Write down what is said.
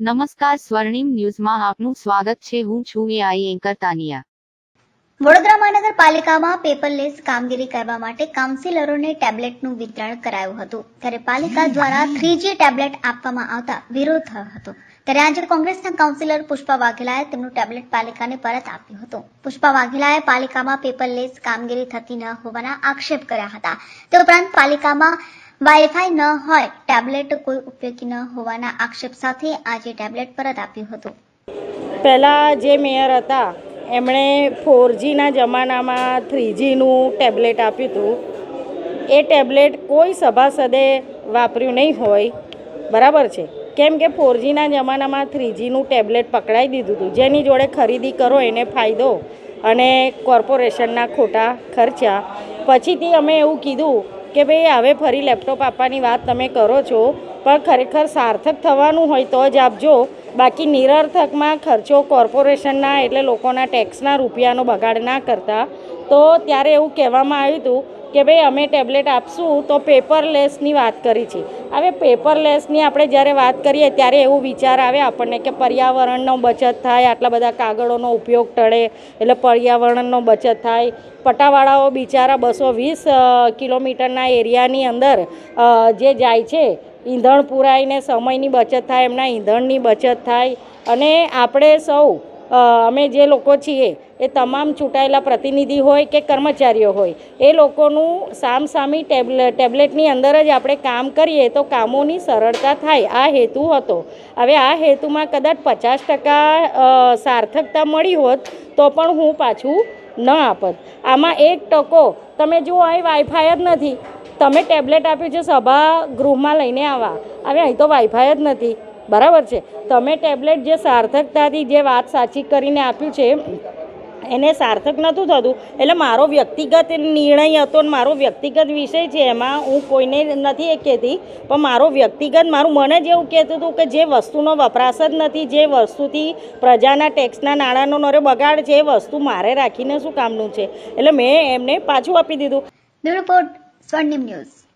નમસ્કાર સ્વર્ણિમ ન્યૂઝમાં આપનું સ્વાગત છે. હું છું એઆઈ એન્કર તાનિયા. વડોદરા મહાનગરપાલિકામાં પેપરલેસ કામગીરી કરવા માટે કાઉન્સિલરોને ટેબ્લેટનું વિતરણ કરાયું હતું. ત્યારે પાલિકા દ્વારા થ્રીજી ટેબ્લેટ આપવામાં આવતા વિરોધ થયો હતો. ત્યારે આજે કોંગ્રેસના કાઉન્સિલર પુષ્પા વાઘેલાએ તેમનું ટેબ્લેટ પાલિકાને પરત આપ્યું હતું. પુષ્પા વાઘેલાએ પાલિકામાં પેપરલેસ કામગીરી થતી ન હોવાના આક્ષેપ કર્યા હતા. તે ઉપરાંત પાલિકામાં વાઈફાઈ ન હોય ટેબ્લેટ કોઈ ઉપયોગી ન હોવાના આક્ષેપ સાથે આજે ટેબ્લેટ પરત આપ્યું હતું. પહેલાં જે મેયર હતા, એમણે ફોરજીના જમાનામાં થ્રીજીનું ટેબ્લેટ આપ્યું હતું. એ ટેબ્લેટ કોઈ સભાસદે વાપર્યું નહીં હોય. બરાબર છે? કેમ કે ફોરજીના જમાનામાં થ્રીજીનું ટેબ્લેટ પકડાઈ દીધું હતું. જેની જોડે ખરીદી કરો એને ફાયદો અને કોર્પોરેશનના ખોટા ખર્ચા. પછીથી અમે એવું કીધું કે ભાઈ, હવે ફરી લેપટોપ આપવાની વાત તમે કરો છો, પણ ખરેખર સાર્થક થવાનું હોય તો જ આપજો. બાકી નિરર્થકમાં ખર્ચો કોર્પોરેશનના એટલે લોકોના ટેક્સના રૂપિયાનો બગાડ ના કરતા. તો ત્યારે એવું કહેવામાં આવ્યું હતું કે ભાઈ અમે ટેબ્લેટ આપશું તો પેપરલેસની વાત કરી છે. હવે પેપરલેસની આપણે જ્યારે વાત કરીએ ત્યારે એવું વિચાર આવે આપણને કે પર્યાવરણનો બચત થાય, આટલા બધા કાગળોનો ઉપયોગ ટળે, એટલે પર્યાવરણનો બચત થાય. પટાવાળાઓ બિચારા બસો વીસ કિલોમીટરના એરિયાની અંદર જે જાય છે, ઈંધણ પુરાઈને સમયની બચત થાય, એમના ઈંધણની બચત થાય. અને આપણે સૌ અમે જે લોકો છીએ, એ તમામ ચૂંટાયેલા પ્રતિનિધિ હોય કે કર્મચારીઓ હોય, એ લોકોનું સામસામી ટેબ્લે ટેબ્લેટની અંદર જ આપણે કામ કરીએ તો કામોની સરળતા થાય. આ હેતુ હતો. હવે આ હેતુમાં કદાચ પચાસ ટકા સાર્થકતા મળી હોત તો પણ હું પાછું ન આપત. આમાં એક ટકો, તમે જુઓ, અહીં વાઈફાઈ જ નથી. તમે ટેબ્લેટ આપ્યું છે, સભા ગૃહમાં લઈને આવવા હવે અહીં તો વાઈફાઈ જ નથી. બરાબર છે. તમે ટેબ્લેટ જે સાર્થકતાથી જે વાત સાચી કરીને આપ્યું છે, એને સાર્થક નહોતું થતું. એટલે મારો વ્યક્તિગત નિર્ણય હતો ને મારો વ્યક્તિગત વિષય છે, એમાં હું કોઈને નથી એ કહેતી. પણ મારો વ્યક્તિગત, મારું મને જ એવું કહેતું હતું કે જે વસ્તુનો વપરાશ જ નથી, જે વસ્તુથી પ્રજાના ટેક્સના નાણાંનો નરે બગાડ છે, એ વસ્તુ મારે રાખીને શું કામનું છે? એટલે મેં એમને પાછું આપી દીધું. સ્વર્ણિમ ન્યૂઝ